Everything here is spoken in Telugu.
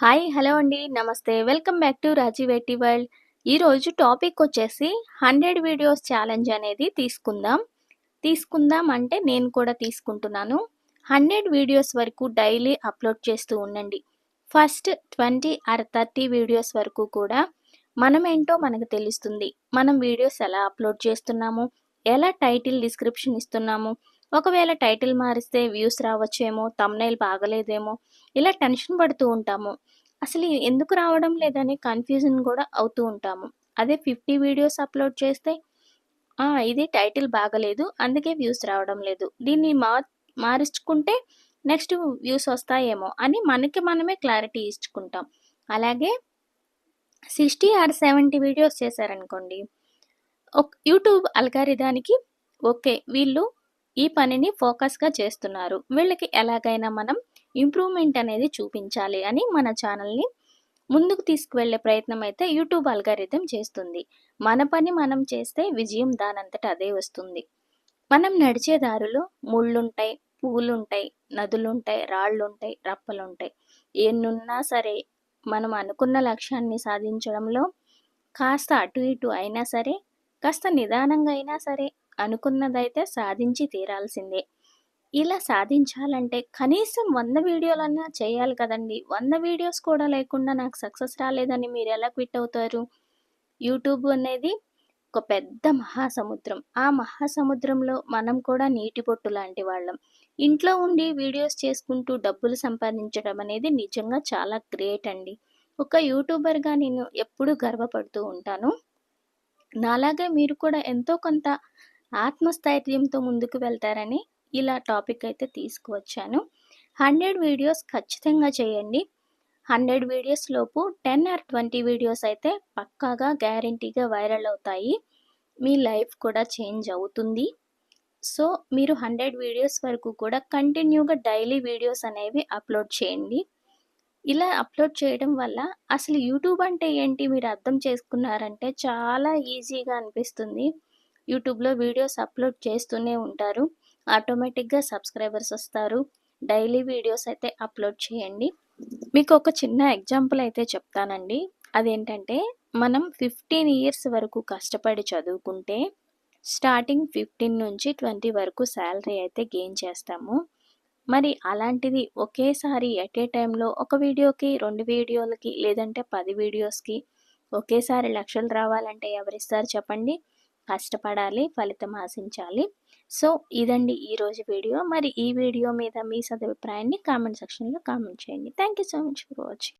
హాయ్ హలో అండి. నమస్తే. వెల్కమ్ బ్యాక్ టు రాజీవేటి వరల్డ్. ఈరోజు టాపిక్ వచ్చేసి హండ్రెడ్ వీడియోస్ ఛాలెంజ్ అనేది తీసుకుందాం. తీసుకుందాం అంటే నేను కూడా తీసుకుంటున్నాను. హండ్రెడ్ వీడియోస్ వరకు డైలీ అప్లోడ్ చేస్తూ ఉండండి. First twenty or thirty videos వరకు కూడా మనం ఏంటో మనకు తెలుస్తుంది. మనం వీడియోస్ ఎలా అప్లోడ్ చేస్తున్నాము? ఎలా టైటిల్ డిస్క్రిప్షన్ ఇస్తున్నాము? ఒకవేళ టైటిల్ మారిస్తే వ్యూస్ రావచ్చేమో తమ్నైల్ బాగలేదేమో ఇలా టెన్షన్ పడుతూ ఉంటాము. అసలు ఎందుకు రావడం లేదని కన్ఫ్యూజన్ కూడా అవుతూ ఉంటాము. అదే ఫిఫ్టీ వీడియోస్ అప్లోడ్ చేస్తే ఇది టైటిల్ బాగలేదు అందుకే వ్యూస్ రావడం లేదు. దీన్ని మా మారించుకుంటే నెక్స్ట్ వ్యూస్ వస్తాయేమో అని మనకి మనమే క్లారిటీ ఇచ్చుకుంటాం. అలాగే సిక్స్టీ ఆర్ సెవెంటీ వీడియోస్ చేశారనుకోండి యూట్యూబ్ అల్గారిదానికి ఓకే వీళ్ళు ఈ పనిని ఫోకస్గా చేస్తున్నారు. వీళ్ళకి ఎలాగైనా మనం ఇంప్రూవ్మెంట్ అనేది చూపించాలి అని మన ఛానల్ని ముందుకు తీసుకువెళ్ళే ప్రయత్నం అయితే యూట్యూబ్ అల్గారిథం చేస్తుంది. మన పని మనం చేస్తే విజయం దానంతట అదే వస్తుంది. మనం నడిచే దారిలో ముళ్ళుంటాయి పువ్వులుంటాయి నదులుంటాయి రాళ్ళుంటాయి రప్పలుంటాయి. ఎన్నున్నా సరే మనం అనుకున్న లక్ష్యాన్ని సాధించడంలో కాస్త అటు ఇటు అయినా సరే కాస్త నిదానంగా అయినా సరే అనుకున్నదైతే సాధించి తీరాల్సిందే. ఇలా సాధించాలంటే కనీసం వంద వీడియోలన్నా చేయాలి కదండి. వంద వీడియోస్ కూడా లేకుండా నాకు సక్సెస్ రాలేదని మీరు ఎలా క్విట్ అవుతారు? యూట్యూబ్ అనేది ఒక పెద్ద మహాసముద్రం. ఆ మహాసముద్రంలో మనం కూడా నీటి పొట్టు లాంటి వాళ్ళం. ఇంట్లో ఉండి వీడియోస్ చేసుకుంటూ డబ్బులు సంపాదించడం అనేది నిజంగా చాలా గ్రేట్ అండి. ఒక యూట్యూబర్గా నేను ఎప్పుడూ గర్వపడుతూ ఉంటాను. నాలాగే మీరు కూడా ఎంతో కొంత ఆత్మస్థైర్యంతో ముందుకు వెళ్తారని ఇలా టాపిక్ అయితే తీసుకువచ్చాను. హండ్రెడ్ వీడియోస్ ఖచ్చితంగా చేయండి. హండ్రెడ్ వీడియోస్ లోపు టెన్ ఆర్ ట్వంటీ వీడియోస్ అయితే పక్కాగా గ్యారంటీగా వైరల్ అవుతాయి. మీ లైఫ్ కూడా చేంజ్ అవుతుంది. సో మీరు హండ్రెడ్ వీడియోస్ వరకు కూడా కంటిన్యూగా డైలీ వీడియోస్ అనేవి అప్లోడ్ చేయండి. ఇలా అప్లోడ్ చేయడం వల్ల అసలు యూట్యూబ్ అంటే ఏంటి మీరు అర్థం చేసుకున్నారంటే చాలా ఈజీగా అనిపిస్తుంది. యూట్యూబ్లో వీడియోస్ అప్లోడ్ చేస్తూనే ఉంటారు. ఆటోమేటిక్గా సబ్స్క్రైబర్స్ వస్తారు. డైలీ వీడియోస్ అయితే అప్లోడ్ చేయండి. మీకు ఒక చిన్న ఎగ్జాంపుల్ అయితే చెప్తానండి. అదేంటంటే మనం ఫిఫ్టీన్ ఇయర్స్ వరకు కష్టపడి చదువుకుంటే స్టార్టింగ్ ఫిఫ్టీన్ నుంచి ట్వంటీ వరకు శాలరీ అయితే గెయిన్ చేస్తాము. మరి అలాంటిది ఒకేసారి ఎట్ ఏ టైంలో ఒక వీడియోకి రెండు వీడియోలకి లేదంటే పది వీడియోస్కి ఒకేసారి లక్షలు రావాలంటే ఎవరిస్తారు చెప్పండి? కష్టపడాలి ఫలితం ఆశించాలి. సో ఇదండి ఈరోజు వీడియో. మరి ఈ వీడియో మీద మీ సదభిప్రాయాన్ని కామెంట్ సెక్షన్లో కామెంట్ చేయండి. Thank you so much for watching.